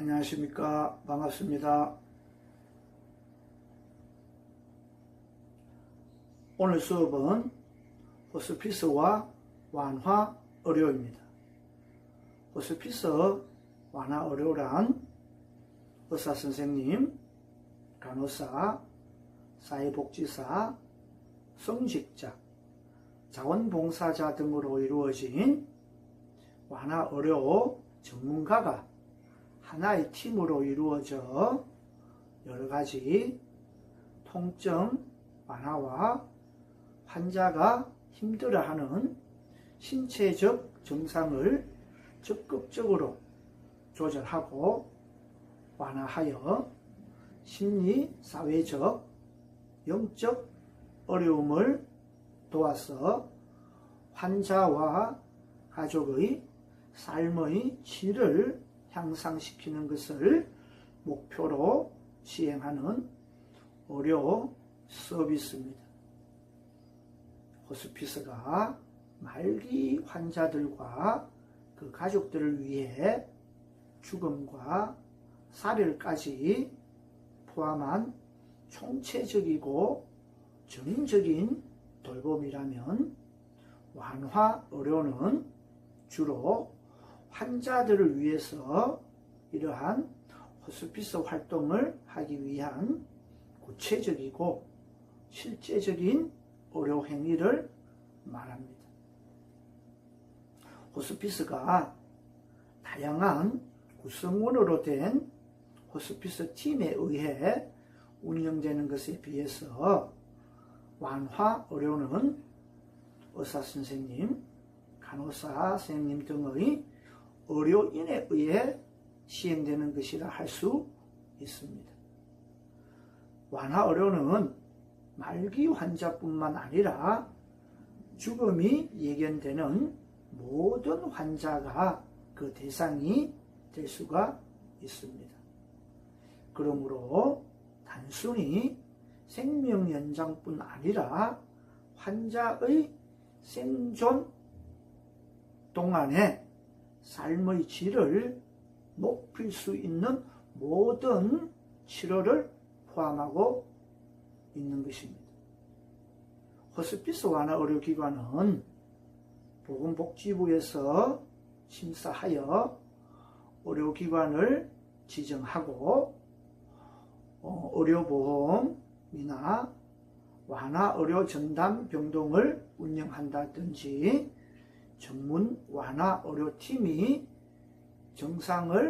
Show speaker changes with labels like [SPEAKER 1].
[SPEAKER 1] 안녕하십니까. 반갑습니다. 오늘 수업은 호스피스와 완화 의료입니다. 호스피스 완화 의료란 의사 선생님, 간호사, 사회복지사, 성직자, 자원봉사자 등으로 이루어진 완화 의료 전문가가 하나의 팀으로 이루어져 여러 가지 통증 완화와 환자가 힘들어하는 신체적 증상을 적극적으로 조절하고 완화하여 심리, 사회적, 영적 어려움을 도와서 환자와 가족의 삶의 질을 향상시키는 것을 목표로 시행하는 의료 서비스입니다. 호스피스가 말기 환자들과 그 가족들을 위해 죽음과 사별까지 포함한 총체적이고 전인적인 돌봄이라면 완화 의료는 주로 환자들을 위해서 이러한 호스피스 활동을 하기 위한 구체적이고 실제적인 의료 행위를 말합니다. 호스피스가 다양한 구성원으로 된 호스피스 팀에 의해 운영되는 것에 비해서 완화 의료는 의사 선생님, 간호사 선생님 등의 의료인에 의해 시행되는 것이라 할 수 있습니다. 완화 의료는 말기 환자뿐만 아니라 죽음이 예견되는 모든 환자가 그 대상이 될 수가 있습니다. 그러므로 단순히 생명 연장뿐 아니라 환자의 생존 동안에 삶의 질을 높일 수 있는 모든 치료를 포함하고 있는 것입니다. 호스피스 완화 의료기관은 보건복지부에서 심사하여 의료기관을 지정하고 어, 의료보험이나 완화 의료 전담 병동을 운영한다든지 전문 완화 의료팀이 정상을